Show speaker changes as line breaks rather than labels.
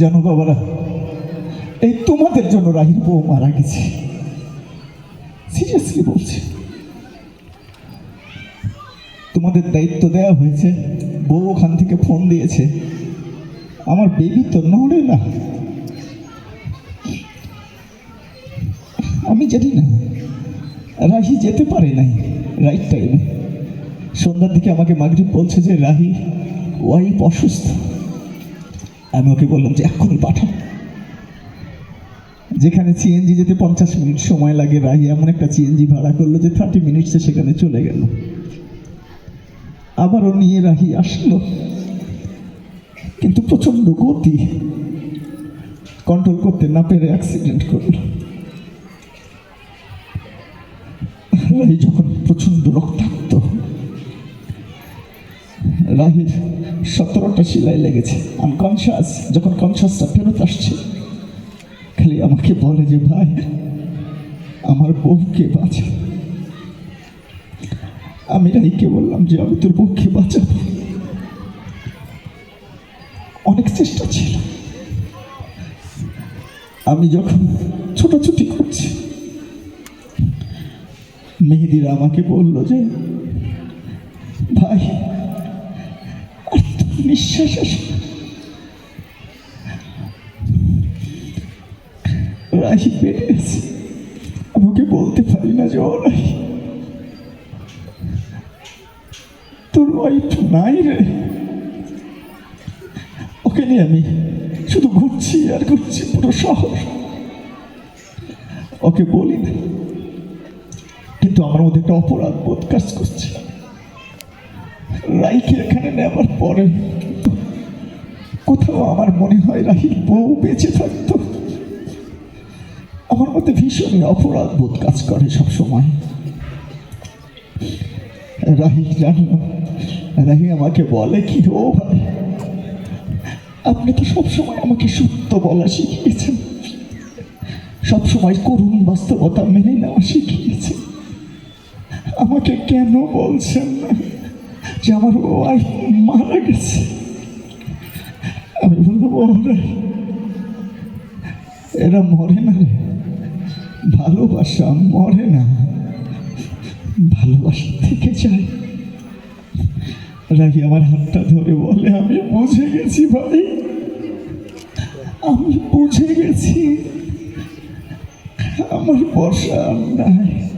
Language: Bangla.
জানো বাবারা, এই তোমাদের জন্য রাহির বউ মারা গেছে। সিরিয়াসলি বলছি। তোমাদের দায়িত্ব দেওয়া হয়েছে, বউ ওখান থেকে ফোন দিয়েছে। আমার বেবি তো নড়ে না। আমি জানি না, রাহি যেতে পারে নাই রাইট টাইমে সন্ধ্যার দিকে আমাকে মাগরিব বলছে যে, রাহি ওয়াইফ অসুস্থ। আমি ওকে বললাম যে এক্ষুনি পাঠাও। যেখানে সিএনজি যেতে পঞ্চাশ মিনিট সময় লাগে, রাহি এমন একটা সিএনজি ভাড়া করল যে থার্টি মিনিটসে সেখানে চলে গেল। আবারও নিয়ে রাহি আসলো। কিন্তু প্রচণ্ড গতি। কন্ট্রোল করতে না পেরে অ্যাক্সিডেন্ট করল। রাহি যখন প্রচণ্ড রক্তাক্ত রাহির সতেরোটা সেলাই লেগেছে। আনকনশাস যখন কনশাসটা ফেরত আসছে, খালি আমাকে বলে যে, ভাই, আমার বউকে বাঁচা। আমি রাইকে বললাম যে, আমি তোর বউকে বাঁচাবো। অনেক চেষ্টা ছিল। আমি যখন ছোটাছুটি করছি, মেহেদিরা আমাকে বলল যে, ভাই আসে রাহি বেড়ে গেছে আমি ওকে বলতে পারি না যে রাহি। তোর ওয়াইফ নাই রে। ওকে নিয়ে আমি শুধু ঘুরছি আর ঘুরছি পুরো শহর। ওকে বলি না কিন্তু আমার মধ্যে একটা অপরাধ বোধ কাজ করছে। রাইকে এখানে নেওয়ার পরে কোথাও আমার মনে হয় রাহির বউ বেঁচে থাকতো। আমার মধ্যে ভীষণই অপরাধ বোধ কাজ করে সব সময় রাহি জানলাম রাহি আমাকে বলে, কি ও ভাই? আপনি তো সবসময় আমাকে সত্য বলা শিখিয়েছেন। সবসময় করুণ বাস্তবতা মেনে নেওয়া শিখিয়েছেন। আমাকে কেন বলছেন না? যে আমার ওয়াইফ মারা গেছে। আমি বললাম ওরা, এরা মরে না রে। ভালোবাসা মরে না। ভালোবাসা থেকে যায়। রাহি আমার হাতটা ধরে বলে, আমি বুঝে গেছি ভাই। আমি বুঝে গেছি। আমার বর্ষা নাই।